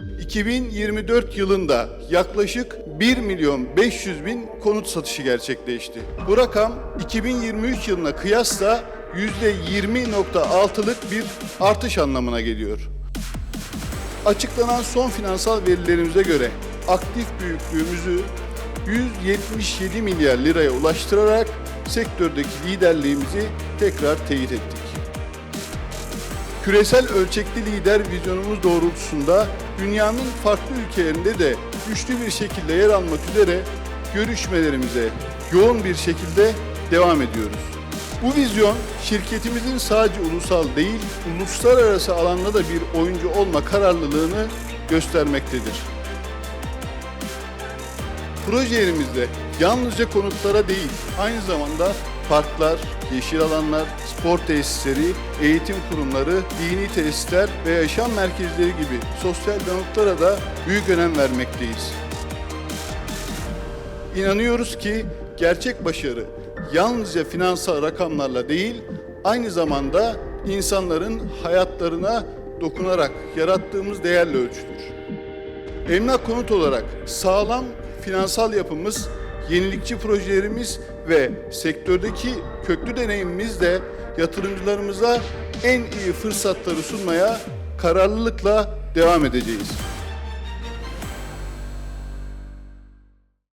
2024 yılında yaklaşık 1 milyon 500 bin konut satışı gerçekleşti. Bu rakam 2023 yılına kıyasla %20.6'lık bir artış anlamına geliyor. Açıklanan son finansal verilerimize göre aktif büyüklüğümüzü 177 milyar liraya ulaştırarak sektördeki liderliğimizi tekrar teyit ettik. Küresel ölçekli lider vizyonumuz doğrultusunda dünyanın farklı ülkelerinde de güçlü bir şekilde yer almak üzere görüşmelerimize yoğun bir şekilde devam ediyoruz. Bu vizyon şirketimizin sadece ulusal değil, uluslararası alanda da bir oyuncu olma kararlılığını göstermektedir. Projelerimizde yalnızca konutlara değil, aynı zamanda parklar, yeşil alanlar, spor tesisleri, eğitim kurumları, dini tesisler ve yaşam merkezleri gibi sosyal donutlara da büyük önem vermekteyiz. İnanıyoruz ki gerçek başarı yalnızca finansal rakamlarla değil, aynı zamanda insanların hayatlarına dokunarak yarattığımız değerle ölçülür. Emlak konut olarak sağlam finansal yapımız, yenilikçi projelerimiz ve sektördeki köklü deneyimimizle yatırımcılarımıza en iyi fırsatları sunmaya kararlılıkla devam edeceğiz.